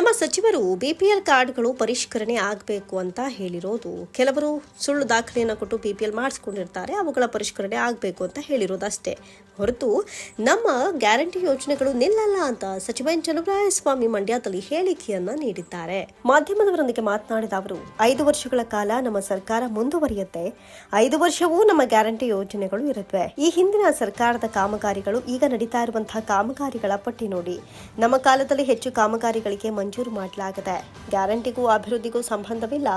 ನಮ್ಮ ಸಚಿವರು ಬಿಪಿಎಲ್ ಕಾರ್ಡ್ಗಳು ಪರಿಷ್ಕರಣೆ ಆಗಬೇಕು ಅಂತ ಹೇಳಿರೋದು. ಕೆಲವರು ಸುಳ್ಳು ದಾಖಲೆಯನ್ನು ಕೊಟ್ಟು ಬಿಪಿಎಲ್ ಮಾಡಿಸ್ಕೊಂಡಿರ್ತಾರೆ, ಅವುಗಳ ಪರಿಷ್ಕರಣೆ ಆಗಬೇಕು ಅಂತ ಹೇಳಿರೋದಷ್ಟೇ. ಹೊರತು ನಮ್ಮ ಗ್ಯಾರಂಟಿ ಯೋಜನೆಗಳು ನಿಲ್ಲಲ್ಲ ಅಂತ ಸಚಿವ ಎನ್ ಚಲುವರಾಯಸ್ವಾಮಿ ಮಂಡ್ಯದಲ್ಲಿ ಹೇಳಿಕೆಯನ್ನ ನೀಡಿದ್ದಾರೆ. ಮಾಧ್ಯಮದವರೊಂದಿಗೆ ಮಾತನಾಡಿದ ಅವರು, ಐದು ವರ್ಷಗಳ ಕಾಲ ನಮ್ಮ ಸರ್ಕಾರ ಮುಂದುವರಿಯುತ್ತೆ. ಐದು ವರ್ಷವೂ ನಮ್ಮ ಗ್ಯಾರಂಟಿ ಯೋಜನೆಗಳು ಇರುತ್ತವೆ ಈ ಹಿಂದಿನ ಸರ್ಕಾರದ ಕಾಮಗಾರಿಗಳು ಈಗ ನಡೀತಾ ಇರುವಂತಹ ಕಾಮಗಾರಿಗಳ ಪಟ್ಟಿ ನೋಡಿ. ನಮ್ಮ ಕಾಲದಲ್ಲಿ ಹೆಚ್ಚು ಕಾಮಗಾರಿಗಳಿಗೆ ಮಂಜೂರು ಮಾಡಲಾಗಿದೆ. ಗ್ಯಾರಂಟಿಗೂ ಅಭಿವೃದ್ಧಿಗೂ ಸಂಬಂಧವಿಲ್ಲ.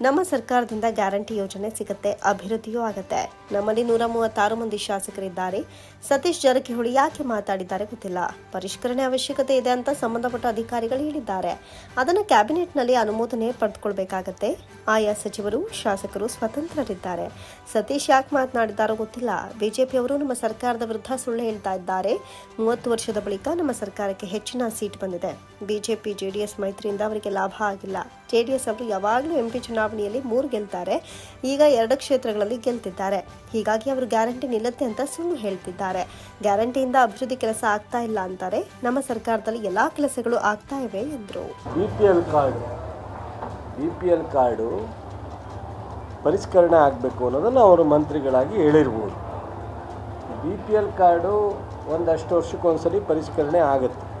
ನಮ್ಮ ಸರ್ಕಾರದಿಂದ ಗ್ಯಾರಂಟಿ ಯೋಜನೆ ಸಿಗುತ್ತೆ, ಅಭಿವೃದ್ಧಿಯೂ ಆಗುತ್ತೆ. ನಮ್ಮಲ್ಲಿ ನೂರ ಮೂವತ್ತಾರು ಮಂದಿ ಶಾಸಕರಿದ್ದಾರೆ. ಸತೀಶ್ ಜಾರಕಿಹೊಳಿ ಯಾಕೆ ಮಾತಾಡಿದ್ದಾರೆ ಗೊತ್ತಿಲ್ಲ. ಪರಿಷ್ಕರಣೆ ಅವಶ್ಯಕತೆ ಇದೆ ಅಂತ ಸಂಬಂಧಪಟ್ಟ ಅಧಿಕಾರಿಗಳು ಹೇಳಿದ್ದಾರೆ. ಅದನ್ನು ಕ್ಯಾಬಿನೆಟ್ನಲ್ಲಿ ಅನುಮೋದನೆ ಪಡೆದುಕೊಳ್ಬೇಕಾಗತ್ತೆ. ಆಯಾ ಸಚಿವರು, ಶಾಸಕರು ಸ್ವತಂತ್ರರಿದ್ದಾರೆ. ಸತೀಶ್ ಯಾಕೆ ಮಾತನಾಡಿದ್ದಾರೋ ಗೊತ್ತಿಲ್ಲ. ಬಿಜೆಪಿಯವರು ನಮ್ಮ ಸರ್ಕಾರದ ವಿರುದ್ಧ ಸುಳ್ಳು ಹೇಳ್ತಾ ಇದ್ದಾರೆ. ಮೂವತ್ತು ವರ್ಷದ ಬಳಿಕ ನಮ್ಮ ಸರ್ಕಾರಕ್ಕೆ ಹೆಚ್ಚಿನ ಸೀಟ್ ಬಂದಿದೆ. ಬಿಜೆಪಿ, ಜೆಡಿಎಸ್ ಮೈತ್ರಿಯಿಂದ ಅವರಿಗೆ ಲಾಭ ಆಗಿಲ್ಲ. ಜೆಡಿಎಸ್ ಅವರು ಯಾವಾಗಲೂ ಎಂಪಿ ಚುನಾವಣೆಯಲ್ಲಿ ಮೂರು ಗೆಲ್ತಾರೆ. ಈಗ ಎರಡು ಕ್ಷೇತ್ರಗಳಲ್ಲಿ ಗೆಲ್ತಿದ್ದಾರೆ. ಹೀಗಾಗಿ ಅವರು ಗ್ಯಾರಂಟಿ ನಿಲ್ಲುತ್ತೆ ಅಂತ ಸುಳ್ಳು ಹೇಳ್ತಿದ್ದಾರೆ. ಗ್ಯಾರಂಟಿಯಿಂದ ಅಭಿವೃದ್ಧಿ ಕೆಲಸ ಆಗ್ತಾ ಇಲ್ಲ ಅಂತಾರೆ. ನಮ್ಮ ಸರ್ಕಾರದಲ್ಲಿ ಎಲ್ಲಾ ಕೆಲಸಗಳು ಆಗ್ತಾ ಇವೆ ಎಂದರು. ಬಿ ಪಿ ಪರಿಷ್ಕರಣೆ ಆಗಬೇಕು ಅನ್ನೋದನ್ನು ಅವರು ಮಂತ್ರಿಗಳಾಗಿ ಹೇಳಿರ್ಬೋದು. ಬಿ ಪಿ ಎಲ್ ಕಾರ್ಡು ಒಂದಷ್ಟು ವರ್ಷಕ್ಕೊಂದ್ಸರಿ ಪರಿಷ್ಕರಣೆ ಆಗುತ್ತೆ.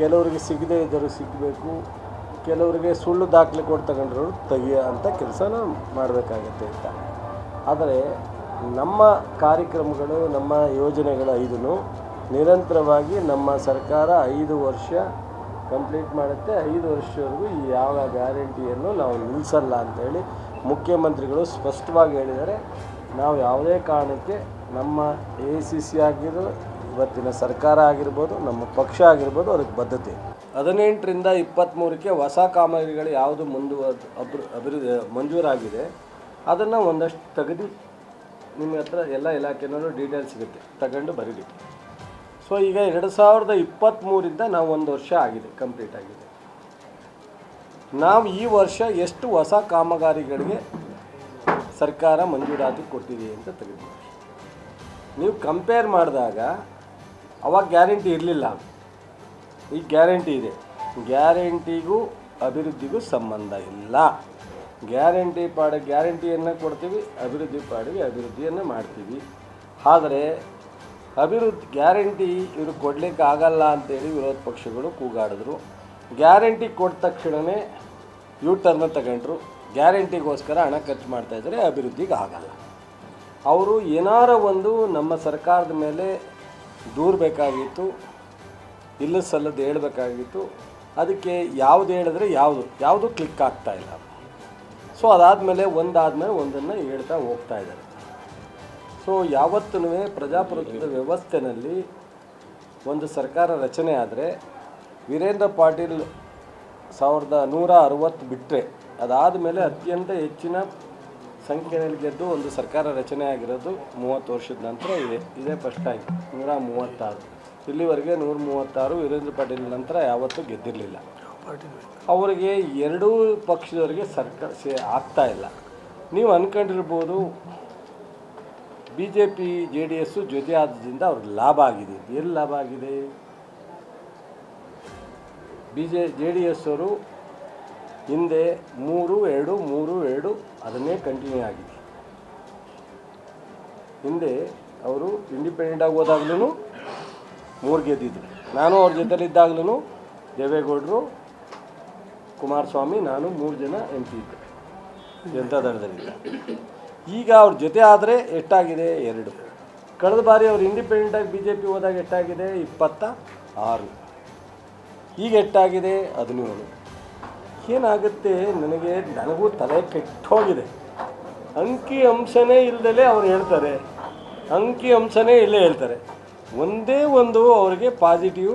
ಕೆಲವರಿಗೆ ಸಿಗದೇ ಇದ್ದರೂ ಸಿಗಬೇಕು. ಕೆಲವರಿಗೆ ಸುಳ್ಳು ದಾಖಲೆ ಕೊಟ್ಟು ತಗೊಂಡ್ರು ತೆಗಿಯೋ ಅಂಥ ಕೆಲಸನ ಮಾಡಬೇಕಾಗತ್ತೆ ಅಂತ. ಆದರೆ ನಮ್ಮ ಕಾರ್ಯಕ್ರಮಗಳು, ನಮ್ಮ ಯೋಜನೆಗಳ ಐದನ್ನು ನಿರಂತರವಾಗಿ ನಮ್ಮ ಸರ್ಕಾರ ಐದು ವರ್ಷ ಕಂಪ್ಲೀಟ್ ಮಾಡುತ್ತೆ. ಐದು ವರ್ಷವರೆಗೂ ಯಾವ ಗ್ಯಾರಂಟಿಯನ್ನು ನಾವು ನಿಲ್ಲಿಸಲ್ಲ ಅಂತೇಳಿ ಮುಖ್ಯಮಂತ್ರಿಗಳು ಸ್ಪಷ್ಟವಾಗಿ ಹೇಳಿದ್ದಾರೆ. ನಾವು ಯಾವುದೇ ಕಾರಣಕ್ಕೆ ನಮ್ಮ ಎ ಸಿ ಸಿ ಆಗಿರೋ ಇವತ್ತಿನ ಸರ್ಕಾರ ಆಗಿರ್ಬೋದು, ನಮ್ಮ ಪಕ್ಷ ಆಗಿರ್ಬೋದು ಅದಕ್ಕೆ ಬದ್ಧತೆ. ಹದಿನೆಂಟರಿಂದ ಇಪ್ಪತ್ತ್ಮೂರಕ್ಕೆ ಹೊಸ ಕಾಮಗಾರಿಗಳು ಯಾವುದು ಮುಂದು ಅಭಿ, ಅಭಿವೃದ್ಧಿ, ಮಂಜೂರಾಗಿದೆ. ಅದನ್ನು ಒಂದಷ್ಟು ತೆಗೆದು ನಿಮ್ಮ ಹತ್ರ ಎಲ್ಲ ಇಲಾಖೆನಲ್ಲೂ ಡೀಟೇಲ್ ಸಿಗುತ್ತೆ. ತಗೊಂಡು ಬರೀರಿ. ಸೊ ಈಗ ಎರಡು ಸಾವಿರದ ಇಪ್ಪತ್ತ್ಮೂರಿಂದ ನಾವು ಒಂದು ವರ್ಷ ಆಗಿದೆ ಕಂಪ್ಲೀಟ್ ಆಗಿದೆ. ನಾವು ಈ ವರ್ಷ ಎಷ್ಟು ಹೊಸ ಕಾಮಗಾರಿಗಳಿಗೆ ಸರ್ಕಾರ ಮಂಜೂರಾತಿ ಕೊಟ್ಟಿದೆ ಅಂತ ತೆಗೆದು ನೀವು ಕಂಪೇರ್ ಮಾಡಿದಾಗ ಅವಾಗ ಗ್ಯಾರಂಟಿ ಇರಲಿಲ್ಲ. ಈಗ ಗ್ಯಾರಂಟಿ ಇದೆ. ಗ್ಯಾರಂಟಿಗೂ ಅಭಿವೃದ್ಧಿಗೂ ಸಂಬಂಧ ಇಲ್ಲ. ಗ್ಯಾರಂಟಿ ಪಾಡ, ಗ್ಯಾರಂಟಿಯನ್ನು ಕೊಡ್ತೀವಿ, ಅಭಿವೃದ್ಧಿ ಪಾಡಿಗೆ ಅಭಿವೃದ್ಧಿಯನ್ನು ಮಾಡ್ತೀವಿ. ಆದರೆ ಅಭಿವೃದ್ಧಿ, ಗ್ಯಾರಂಟಿ ಇವರು ಕೊಡಲಿಕ್ಕೆ ಆಗಲ್ಲ ಅಂತೇಳಿ ವಿರೋಧ ಪಕ್ಷಗಳು ಕೂಗಾಡಿದ್ರು. ಗ್ಯಾರಂಟಿ ಕೊಟ್ಟ ತಕ್ಷಣವೇ ಯೂ ಟರ್ನ್ ತಗೊಂಡ್ರು. ಗ್ಯಾರಂಟಿಗೋಸ್ಕರ ಹಣ ಖರ್ಚು ಮಾಡ್ತಾಯಿದ್ದಾರೆ ಅಭಿವೃದ್ಧಿಗೆ ಆಗಲ್ಲ. ಅವರು ಏನಾರ ಒಂದು ನಮ್ಮ ಸರ್ಕಾರದ ಮೇಲೆ ದೂರಬೇಕಾಗಿತ್ತು ಇಲ್ಲ ಸಲ್ಲದ್ದು ಹೇಳಬೇಕಾಗಿತ್ತು, ಅದಕ್ಕೆ ಯಾವುದು ಹೇಳಿದ್ರೆ ಯಾವುದು ಯಾವುದು ಕ್ಲಿಕ್ ಆಗ್ತಾ ಇಲ್ಲ. ಸೊ ಅದಾದಮೇಲೆ ಒಂದಾದಮೇಲೆ ಒಂದನ್ನು ಹೇಳ್ತಾ ಹೋಗ್ತಾ ಇದ್ದಾರೆ. ಸೊ ಯಾವತ್ತೂ ಪ್ರಜಾಪ್ರಭುತ್ವದ ವ್ಯವಸ್ಥೆನಲ್ಲಿ ಒಂದು ಸರ್ಕಾರ ರಚನೆ ಆದರೆ, ವೀರೇಂದ್ರ ಪಾಟೀಲ್ ಸಾವಿರದ ನೂರ ಅರವತ್ತು ಬಿಟ್ಟರೆ ಅದಾದ ಮೇಲೆ ಅತ್ಯಂತ ಹೆಚ್ಚಿನ ಸಂಖ್ಯೆಯಲ್ಲಿ ಗೆದ್ದು ಒಂದು ಸರ್ಕಾರ ರಚನೆ ಆಗಿರೋದು ಮೂವತ್ತು ವರ್ಷದ ನಂತರ ಇದೆ. ಇದೇ ಫಸ್ಟ್ ಟೈಮ್ ನೂರ ಮೂವತ್ತಾರು. ಇಲ್ಲಿವರೆಗೆ ನೂರ ಮೂವತ್ತಾರು ವೀರೇಂದ್ರ ಪಾಟೀಲ್ ನಂತರ ಯಾವತ್ತೂ ಗೆದ್ದಿರಲಿಲ್ಲ. ಅವರಿಗೆ ಎರಡೂ ಪಕ್ಷದವರಿಗೆ ಸರ್ಕಾರ ಸೇ ಆಗ್ತಾ ಇಲ್ಲ. ನೀವು ಅಂದ್ಕೊಂಡಿರ್ಬೋದು B J P J D S ಜೊತೆ ಆದ್ರಿಂದ ಅವ್ರಿಗೆ ಲಾಭ ಆಗಿದೆ. ಎಲ್ಲಿ ಲಾಭ ಆಗಿದೆ? B J J D S ಅವರು ಹಿಂದೆ ಮೂರು ಎರಡು ಮೂರು ಎರಡು ಅದನ್ನೇ ಕಂಟಿನ್ಯೂ ಆಗಿದೆ. ಹಿಂದೆ ಅವರು ಇಂಡಿಪೆಂಡೆಂಟ್ ಆಗಿ ಹೋದಾಗ್ಲೂ ಮೂರು ಗೆದ್ದಿದ್ರು. ನಾನು ಅವ್ರ ಜೊತೆಲಿದ್ದಾಗ್ಲೂ ದೇವೇಗೌಡರು, ಕುಮಾರಸ್ವಾಮಿ, ನಾನು ಮೂರು ಜನ ಎಂ ಪಿ ಇದ್ದೆ. ಜನತಾ ದಳದಲ್ಲಿದ್ದ ಈಗ ಅವ್ರ ಜೊತೆ ಆದರೆ ಎಷ್ಟಾಗಿದೆ? ಎರಡು. ಕಳೆದ ಬಾರಿ ಅವ್ರು ಇಂಡಿಪೆಂಡೆಂಟಾಗಿ ಬಿ ಜೆ ಪಿ ಹೋದಾಗ ಎಷ್ಟಾಗಿದೆ? ಇಪ್ಪತ್ತ ಆರು. ಈಗ ಎಷ್ಟಾಗಿದೆ? ಹದಿನೇಳು. ಏನಾಗುತ್ತೆ? ನನಗೆ ನನಗೂ ತಲೆ ಕೆಟ್ಟೋಗಿದೆ. ಅಂಕಿ ಅಂಶನೇ ಇಲ್ದಲೇ ಅವ್ರು ಹೇಳ್ತಾರೆ. ಅಂಕಿ ಅಂಶನೇ ಇಲ್ಲೇ ಹೇಳ್ತಾರೆ. ಒಂದೇ ಒಂದು ಅವರಿಗೆ ಪಾಸಿಟಿವ್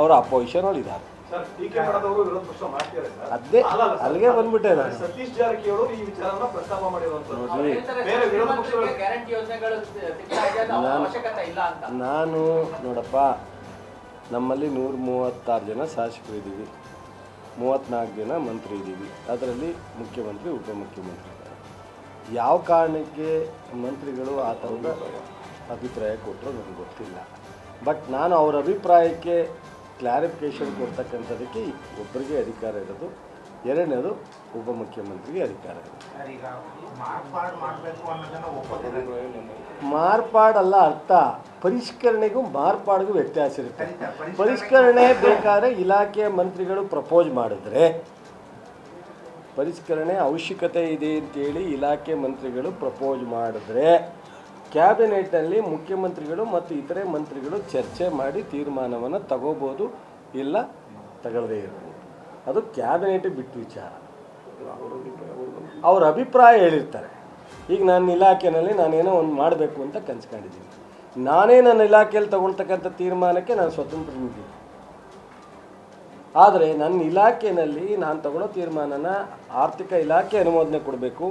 ಅವರ ಅಪೋಸಿಷನ್ ಇದ್ದಾರೆ. ಸರ್ ಟೀಕೆ ಮಾಡೋದವರು ವಿರೋಧ ಪಕ್ಷ ಮಾಡ್ತಿದ್ದಾರೆ ಸರ್. ಅದೇ ಅಲ್ಲಿಗೆ ಬಂದ್ಬಿಟ್ಟೆ ನಾನು. ಸತೀಶ್ ಜಾರಕಿಹೊಳಿ ಈ ವಿಚಾರವನ್ನ ಪ್ರಸ್ತಾಪ ಮಾಡಿರುವಂತದ್ದು. ನೋಡ್ರಿ. ಬೇರೆ ವಿರೋಧ ಪಕ್ಷಗಳು ಗ್ಯಾರಂಟಿ ಯೋಜನೆಗಳು ಸಿಗ್ತಾ ಇದೆ ಅವಶ್ಯಕತೆ ಇಲ್ಲ ಅಂತ. ನಾನು ನೋಡಪ್ಪ ನಮ್ಮಲ್ಲಿ ನೂರ ಮೂವತ್ತಾರು ಜನ ಶಾಸಕರಿದ್ದೀವಿ ಮೂವತ್ತ್ನಾಲ್ಕು ಜನ ಮಂತ್ರಿ ಇದ್ದೀವಿ. ಅದರಲ್ಲಿ ಮುಖ್ಯಮಂತ್ರಿ ಉಪಮುಖ್ಯಮಂತ್ರಿ. ಯಾವ ಕಾರಣಕ್ಕೆ ಮಂತ್ರಿಗಳು ಆ ಥರದ ಅಭಿಪ್ರಾಯ ಕೊಟ್ಟರು ನನಗೆ ಗೊತ್ತಿಲ್ಲ. ಬಟ್ ನಾನು ಅವ್ರ ಅಭಿಪ್ರಾಯಕ್ಕೆ ಕ್ಲಾರಿಫಿಕೇಷನ್ ಕೊಡ್ತಕ್ಕಂಥದಕ್ಕೆ ಒಬ್ಬರಿಗೆ ಅಧಿಕಾರ ಇರೋದು ಎರಡನೇದು ಉಪಮುಖ್ಯಮಂತ್ರಿಗೆ ಅಧಿಕಾರ ಇರೋದು. ಮಾರ್ಪಾಡಲ್ಲ ಅರ್ಥ. ಪರಿಷ್ಕರಣೆಗೂ ಮಾರ್ಪಾಡಿಗೂ ವ್ಯತ್ಯಾಸ ಇರುತ್ತೆ. ಪರಿಷ್ಕರಣೆ- ಬೇಕಾದ್ರೆ ಇಲಾಖೆಯ ಮಂತ್ರಿಗಳು ಪ್ರಪೋಸ್ ಮಾಡಿದ್ರೆ ಪರಿಷ್ಕರಣೆ ಅವಶ್ಯಕತೆ ಇದೆ ಅಂತೇಳಿ ಇಲಾಖೆ ಮಂತ್ರಿಗಳು ಪ್ರಪೋಸ್ ಮಾಡಿದ್ರೆ ಕ್ಯಾಬಿನೆಟ್ನಲ್ಲಿ ಮುಖ್ಯಮಂತ್ರಿಗಳು ಮತ್ತು ಇತರೆ ಮಂತ್ರಿಗಳು ಚರ್ಚೆ ಮಾಡಿ ತೀರ್ಮಾನವನ್ನು ತಗೋಬೋದು ಇಲ್ಲ ತಗೊಳ್ಳದೇ ಇರ್ಬೋದು ಅದು ಕ್ಯಾಬಿನೆಟ್ ಬಿಟ್ಟು ವಿಚಾರ. ಅವ್ರ ಅಭಿಪ್ರಾಯ ಹೇಳಿರ್ತಾರೆ. ಈಗ ನಾನು ಇಲಾಖೆನಲ್ಲಿ ನಾನೇನೋ ಒಂದು ಮಾಡಬೇಕು ಅಂತ ಕನ್ಸ್ಕೊಂಡಿದ್ದೀನಿ. ನಾನೇ ನನ್ನ ಇಲಾಖೆಯಲ್ಲಿ ತಗೊಳ್ತಕ್ಕಂಥ ತೀರ್ಮಾನಕ್ಕೆ ನಾನು ಸ್ವತಂತ್ರ ಆದರೆ ನನ್ನ ಇಲಾಖೆಯಲ್ಲಿ ನಾನು ತಗೊಳ್ಳೋ ತೀರ್ಮಾನನ ಆರ್ಥಿಕ ಇಲಾಖೆ ಅನುಮೋದನೆ ಕೊಡಬೇಕು,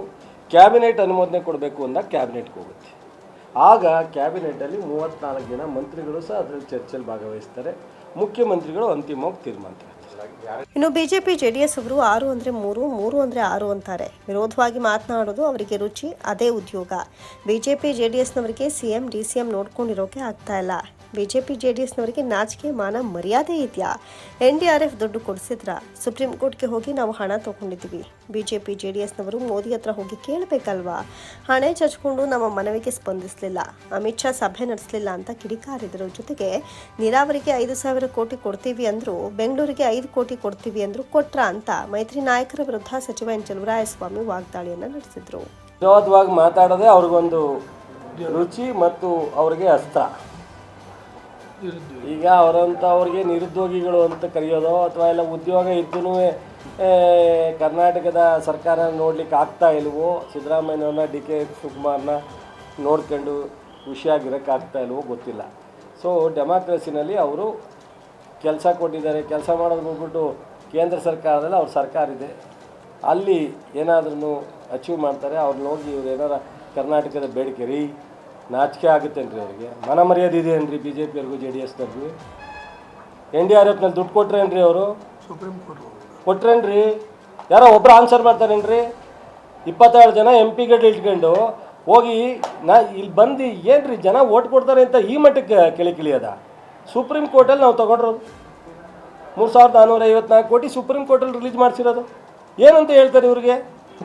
ಕ್ಯಾಬಿನೆಟ್ ಅನುಮೋದನೆ ಕೊಡಬೇಕು ಅಂದಾಗ ಕ್ಯಾಬಿನೆಟ್ಗೆ ಹೋಗುತ್ತೆ. ಆಗ ಕ್ಯಾಬಿನೆಟಲ್ಲಿ ಮೂವತ್ತ್ನಾಲ್ಕು ಜನ ಮಂತ್ರಿಗಳು ಸಹ ಅದರಲ್ಲಿ ಚರ್ಚೆಯಲ್ಲಿ ಭಾಗವಹಿಸ್ತಾರೆ. ಮುಖ್ಯಮಂತ್ರಿಗಳು ಅಂತಿಮವಾಗಿ ತೀರ್ಮಾನ ಇನ್ನು ಬಿಜೆಪಿ, ಜೆಡಿಎಸ್ ಅವರು ಆರು ಅಂದ್ರೆ ಮೂರು ಮೂರು ಅಂದ್ರೆ ಆರು ಅಂತಾರೆ. ವಿರೋಧವಾಗಿ ಮಾತನಾಡೋದು ಅವರಿಗೆ ರುಚಿ, ಅದೇ ಉದ್ಯೋಗ. ಬಿಜೆಪಿ, ಜೆಡಿಎಸ್ನವರಿಗೆ ಸಿಎಂ ಡಿ ಸಿ ಎಂ ನೋಡ್ಕೊಂಡಿರೋಕೆ ಆಗ್ತಾ ಇಲ್ಲ. ಬಿಜೆಪಿ, ಜೆಡಿಎಸ್ನವರಿಗೆ ನಾಚಿಕೆ ಮಾನ ಮರ್ಯಾದೆ ಇದೆಯಾ? ಎನ್ ಡಿ ಆರ್ ಎಫ್ ದುಡ್ಡು ಕೊಡಿಸಿದ್ರ? ಸುಪ್ರೀಂ ಕೋರ್ಟ್ಗೆ ಹೋಗಿ ನಾವು ಹಣ ತಗೊಂಡಿದ್ದೀವಿ. ಬಿಜೆಪಿ ಎಸ್ನವರು ಮೋದಿ ಹತ್ರ ಹೋಗಿ ಕೇಳಬೇಕಲ್ವಾ? ಹಣೆ ಚಚ್ಕೊಂಡು ನಮ್ಮ ಮನವಿಗೆ ಸ್ಪಂದಿಸಲಿಲ್ಲ. ಅಮಿತ್ ಶಾ ಸಭೆ ನಡೆಸಲಿಲ್ಲ ಅಂತ ಕಿಡಿಕಾರಿದರು. ಜೊತೆಗೆ ನೀರಾವರಿಗೆ ಐದು ಸಾವಿರ ಕೋಟಿ ಕೊಡ್ತೀವಿ ಅಂದರು, ಬೆಂಗಳೂರಿಗೆ ಐದು ಕೋಟಿ ಕೊಡ್ತೀವಿ ಅಂದರು ಕೊಟ್ರ ಅಂತ ಮೈತ್ರಿ ನಾಯಕರ ವಿರುದ್ಧ ಸಚಿವ ಎನ್ ಚಲುವರಾಯಸ್ವಾಮಿ ವಾಗ್ದಾಳಿಯನ್ನು ನಡೆಸಿದ್ರು. ವಿರೋಧವಾಗಿ ಮಾತಾಡೋದೇ ಅವ್ರಿಗೊಂದು ರುಚಿ ಮತ್ತು ಅವ್ರಿಗೆ ಅಸ್ತ್ರ. ಈಗ ಅವರಂತ ಅವ್ರಿಗೆ ನಿರುದ್ಯೋಗಿಗಳು ಅಂತ ಕರೆಯೋದು ಅಥವಾ ಎಲ್ಲ ಉದ್ಯೋಗ ಇದ್ದೂ ಕರ್ನಾಟಕದ ಸರ್ಕಾರ ನೋಡ್ಲಿಕ್ಕೆ ಆಗ್ತಾ ಇಲ್ವೋ? ಸಿದ್ದರಾಮಯ್ಯನವ್ರನ್ನ ಡಿ ಕೆ ಶಿವಕುಮಾರ್ನ ನೋಡ್ಕೊಂಡು ಖುಷಿಯಾಗಿರೋಕ್ಕಾಗ್ತಾ ಇಲ್ವೋ ಗೊತ್ತಿಲ್ಲ. ಸೊ ಡೆಮಾಕ್ರಸಿನಲ್ಲಿ ಅವರು ಕೆಲಸ ಕೊಟ್ಟಿದ್ದಾರೆ. ಕೆಲಸ ಮಾಡೋದು ಹೋಗ್ಬಿಟ್ಟು ಕೇಂದ್ರ ಸರ್ಕಾರದಲ್ಲಿ ಅವ್ರ ಸರ್ಕಾರ ಇದೆ. ಅಲ್ಲಿ ಏನಾದ್ರೂ ಅಚೀವ್ ಮಾಡ್ತಾರೆ ಅವ್ರನ್ನ ಹೋಗಿ ಇವ್ರು ಏನಾರ ಕರ್ನಾಟಕದ ಬೇಡಿಕೆ ರೀ? ನಾಚಿಕೆ ಆಗುತ್ತೇನ್ರಿ ಅವರಿಗೆ? ಮನ ಮರ್ಯಾದೆ ಇದೆಯೇನ್ರಿ ಬಿ ಜೆ ಪಿಯವ್ರಿಗೂ ಜೆ ಡಿ ಎಸ್ನವ್ರಿಗೂ ಎನ್ ಡಿ ಆರ್ ಎಫ್ನಲ್ಲಿ ದುಡ್ಡು ಕೊಟ್ರೇನ್ರಿ ಅವರು? ಸುಪ್ರೀಂ ಕೋರ್ಟ್ ಕೊಟ್ರೇನ್ರಿ? ಯಾರೋ ಒಬ್ಬರು ಆನ್ಸರ್ ಮಾಡ್ತಾರೇನ್ರಿ? ಇಪ್ಪತ್ತೇಳು ಜನ ಎಂ ಪಿಗಳು ಇಟ್ಕೊಂಡು ಹೋಗಿ ನಾ ಇಲ್ಲಿ ಬಂದು ಏನ್ರಿ ಜನ ಓಟ್ ಕೊಡ್ತಾರೆ ಅಂತ ಈ ಮಟ್ಟಕ್ಕೆ ಕೆಳಿ ಕಿಳಿಯೋದ? ಸುಪ್ರೀಂ ಕೋರ್ಟಲ್ಲಿ ನಾವು ತಗೊಂಡಿರೋದು. ಮೂರು ಸಾವಿರದ ನಾನ್ನೂರ ಐವತ್ನಾಲ್ಕು ಕೋಟಿ ಸುಪ್ರೀಂ ಕೋರ್ಟಲ್ಲಿ ರಿಲೀಸ್ ಮಾಡಿಸಿರೋದು. ಏನಂತ ಹೇಳ್ತಾರೆ ಇವ್ರಿಗೆ?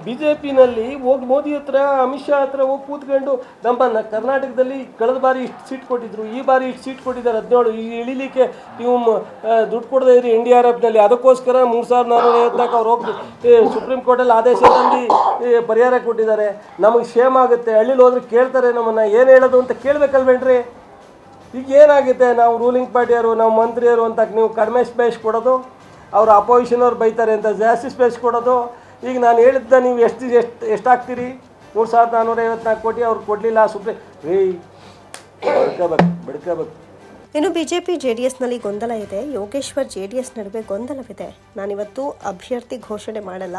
ಬಿ ಜೆ ಪಿನಲ್ಲಿ ಹೋಗಿ ಮೋದಿ ಹತ್ರ, ಅಮಿತ್ ಶಾ ಹತ್ರ ಹೋಗಿ ಕೂತ್ಕೊಂಡು, ನಮ್ಮ ಕರ್ನಾಟಕದಲ್ಲಿ ಕಳೆದ ಬಾರಿ ಇಷ್ಟು ಸೀಟ್ ಕೊಟ್ಟಿದ್ರು, ಈ ಬಾರಿ ಇಷ್ಟು ಸೀಟ್ ಕೊಟ್ಟಿದ್ದಾರೆ, ಹದಿನೇಳು, ಈ ಇಳಿಲಿಕ್ಕೆ ನೀವು ದುಡ್ಡು ಕೊಡದೇ ಇರಿ ಎನ್ ಡಿ ಆರ್ ಎಫ್ನಲ್ಲಿ. ಅದಕ್ಕೋಸ್ಕರ ಮೂರು ಸಾವಿರದ ನಾನ್ನೂರ ಐವತ್ನಾಲ್ಕು ಅವ್ರು ಹೋಗಿ ಸುಪ್ರೀಂ ಕೋರ್ಟಲ್ಲಿ ಆದೇಶ ತಂದು ಪರಿಹಾರ ಕೊಟ್ಟಿದ್ದಾರೆ. ನಮಗೆ ಶೇಮ್ ಆಗುತ್ತೆ. ಹಳ್ಳಿಲಿ ಹೋದ್ರೆ ಕೇಳ್ತಾರೆ ನಮ್ಮನ್ನು. ಏನು ಹೇಳೋದು ಅಂತ ಕೇಳಬೇಕಲ್ವೇನ್ರಿ? ಈಗ ಏನಾಗುತ್ತೆ? ನಾವು ರೂಲಿಂಗ್ ಪಾರ್ಟಿಯವರು ನಾವು ಮಂತ್ರಿಯರು ಅಂತ ನೀವು ಕಡಿಮೆ ಸ್ಪೇಸ್ ಕೊಡೋದು, ಅವರು ಅಪೋಸಿಷನ್ ಅವ್ರು ಬೈತಾರೆ ಅಂತ ಜಾಸ್ತಿ ಸ್ಪೇಸ್ ಕೊಡೋದು ಈಗ ನಾನು ಹೇಳಿದ್ದ ನೀವು ಎಷ್ಟು ಎಷ್ಟು ಎಷ್ಟಾಗ್ತೀರಿ ಮೂರು ಸಾವಿರದ ನಾನ್ನೂರ ಐವತ್ನಾಲ್ಕು ಕೋಟಿ ಅವ್ರು ಕೊಡಲಿಲ್ಲ ಸುಪ್ರೀ ರೀ ಬಡ್ಕೋಬೇಕು ಬಡ್ಕೋಬೇಕು. ಇನ್ನು ಬಿಜೆಪಿ ಜೆಡಿಎಸ್ನಲ್ಲಿ ಗೊಂದಲ ಇದೆ. ಯೋಗೇಶ್ವರ್ ಜೆಡಿಎಸ್ ನಡುವೆ ಗೊಂದಲವಿದೆ. ನಾನಿವತ್ತು ಅಭ್ಯರ್ಥಿ ಘೋಷಣೆ ಮಾಡಲ್ಲ.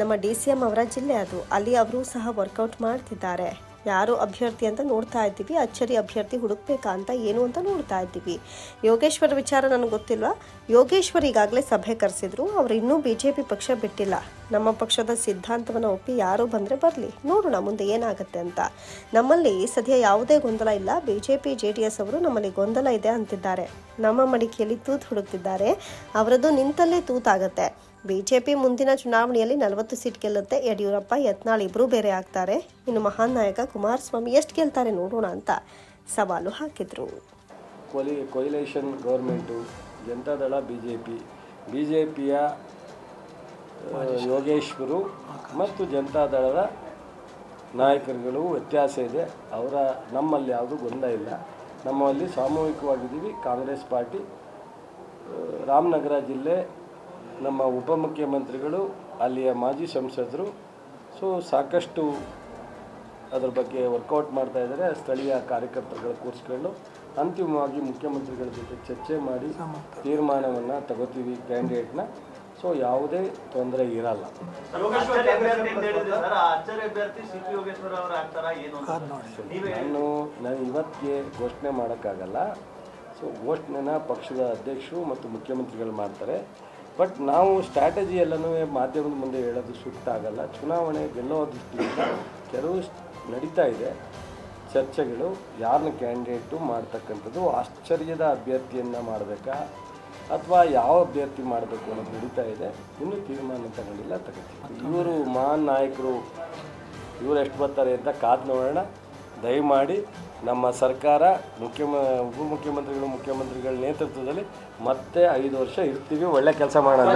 ನಮ್ಮ ಡಿ ಸಿ ಎಂ ಅವರ ಜಿಲ್ಲೆ ಅದು. ಅಲ್ಲಿ ಅವರು ಸಹ ವರ್ಕೌಟ್ ಮಾಡ್ತಿದ್ದಾರೆ. ಯಾರು ಅಭ್ಯರ್ಥಿ ಅಂತ ನೋಡ್ತಾ ಇದ್ದೀವಿ. ಅಚ್ಚರಿ ಅಭ್ಯರ್ಥಿ ಹುಡುಕ್ಬೇಕಾ ಅಂತ ಏನು ಅಂತ ನೋಡ್ತಾ ಇದ್ದೀವಿ. ಯೋಗೇಶ್ವರ್ ವಿಚಾರ ನನಗೆ ಗೊತ್ತಿಲ್ವಾ? ಯೋಗೇಶ್ವರ್ ಈಗಾಗಲೇ ಸಭೆ ಕರೆಸಿದ್ರು. ಅವರು ಇನ್ನೂ ಪಿ ಪಕ್ಷ ಬಿಟ್ಟಿಲ್ಲ. ನಮ್ಮ ಪಕ್ಷದ ಸಿದ್ಧಾಂತವನ್ನು ಒಪ್ಪಿ ಯಾರು ಬಂದರೆ ಬರಲಿ. ನೋಡೋಣ ಮುಂದೆ ಏನಾಗುತ್ತೆ ಅಂತ. ನಮ್ಮಲ್ಲಿ ಸದ್ಯ ಯಾವುದೇ ಗೊಂದಲ ಇಲ್ಲ. B J P J D S ಅವರು ನಮ್ಮಲ್ಲಿ ಗೊಂದಲ ಇದೆ ಅಂತಿದ್ದಾರೆ. ನಮ್ಮ ಮಡಿಕೆಯಲ್ಲಿ ತೂತು ಹುಡುಕ್ತಿದ್ದಾರೆ. ಅವರದ್ದು ನಿಂತಲ್ಲೇ ತೂತಾಗತ್ತೆ. ಬಿಜೆಪಿ ಮುಂದಿನ ಚುನಾವಣೆಯಲ್ಲಿ ನಲವತ್ತು ಸೀಟ್ ಗೆಲ್ಲುತ್ತೆ. ಯಡಿಯೂರಪ್ಪ, ಯತ್ನಾಳ್ ಇಬ್ಬರೂ ಬೇರೆ ಆಗ್ತಾರೆ. ಇನ್ನು ಮಹಾನ್ ನಾಯಕ ಕುಮಾರಸ್ವಾಮಿ ಎಷ್ಟು ಗೆಲ್ತಾರೆ ನೋಡೋಣ ಅಂತ ಸವಾಲು ಹಾಕಿದ್ರು. ಕೊಲಿ coalition government Janata Dal B J P B J ಪಿಯ ಯೋಗೇಶ್ವರು ಮತ್ತು ಜನತಾದಳದ ನಾಯಕರುಗಳು ವ್ಯತ್ಯಾಸ ಇದೆ. ಅವರ ನಮ್ಮಲ್ಲಿ ಯಾವುದೂ ಗೊಂದಲ ಇಲ್ಲ. ನಮ್ಮಲ್ಲಿ ಸಾಮೂಹಿಕವಾಗಿದ್ದೀವಿ. ಕಾಂಗ್ರೆಸ್ ಪಾರ್ಟಿ ರಾಮನಗರ ಜಿಲ್ಲೆ ನಮ್ಮ ಉಪಮುಖ್ಯಮಂತ್ರಿಗಳು ಅಲ್ಲಿಯ ಮಾಜಿ ಸಂಸದರು. ಸೊ ಸಾಕಷ್ಟು ಅದರ ಬಗ್ಗೆ ವರ್ಕೌಟ್ ಮಾಡ್ತಾ ಇದ್ದಾರೆ. ಸ್ಥಳೀಯ ಕಾರ್ಯಕರ್ತರುಗಳ ಕೂರಿಸ್ಕೊಂಡು ಅಂತಿಮವಾಗಿ ಮುಖ್ಯಮಂತ್ರಿಗಳ ಜೊತೆ ಚರ್ಚೆ ಮಾಡಿ ತೀರ್ಮಾನವನ್ನು ತಗೋತೀವಿ ಕ್ಯಾಂಡಿಡೇಟ್ನ. ಸೊ ಯಾವುದೇ ತೊಂದರೆ ಇರಲ್ಲ. ನಾನು ನಾನು ಇವತ್ತಿಗೆ ಘೋಷಣೆ ಮಾಡೋಕ್ಕಾಗಲ್ಲ. ಸೊ ಘೋಷಣೆನ ಪಕ್ಷದ ಅಧ್ಯಕ್ಷರು ಮತ್ತು ಮುಖ್ಯಮಂತ್ರಿಗಳು ಮಾಡ್ತಾರೆ. ಬಟ್ ನಾವು ಸ್ಟ್ರಾಟಜಿ ಎಲ್ಲನೂ ಮಾಧ್ಯಮದ ಮುಂದೆ ಹೇಳೋದು ಸೂಕ್ತ ಆಗಲ್ಲ ಚುನಾವಣೆ ಗೆಲ್ಲೋ ದೃಷ್ಟಿಯಿಂದ ಕೆಲವು ನಡೀತಾ ಇದೆ. ಚರ್ಚೆಗಳು ಯಾರನ್ನ ಕ್ಯಾಂಡಿಡೇಟು ಮಾಡ್ತಕ್ಕಂಥದ್ದು ಆಶ್ಚರ್ಯದ ಅಭ್ಯರ್ಥಿಯನ್ನು ಮಾಡಬೇಕಾ? ಅಥವಾ ಯಾವ ಅಭ್ಯರ್ಥಿ ಮಾಡಬೇಕು ಅನ್ನೋದು ನಡೀತಾ ಇದೆ. ಇನ್ನೂ ತೀರ್ಮಾನ ತಗೊಂಡಿಲ್ಲ, ತಗೋತೀವಿ. ಇವರು ಮಹಾನ್ ನಾಯಕರು, ಇವರು ಎಷ್ಟು ಬರ್ತಾರೆ ಅಂತ ಕಾದು ನೋಡೋಣ. ದಯಮಾಡಿ ನಮ್ಮ ಸರ್ಕಾರ, ಮುಖ್ಯಮ, ಉಪಮುಖ್ಯಮಂತ್ರಿಗಳು, ಮುಖ್ಯಮಂತ್ರಿಗಳ ನೇತೃತ್ವದಲ್ಲಿ ಮತ್ತೆ ಐದು ವರ್ಷ ಇರ್ತೀವಿ, ಒಳ್ಳೆ ಕೆಲಸ ಮಾಡೋಣ.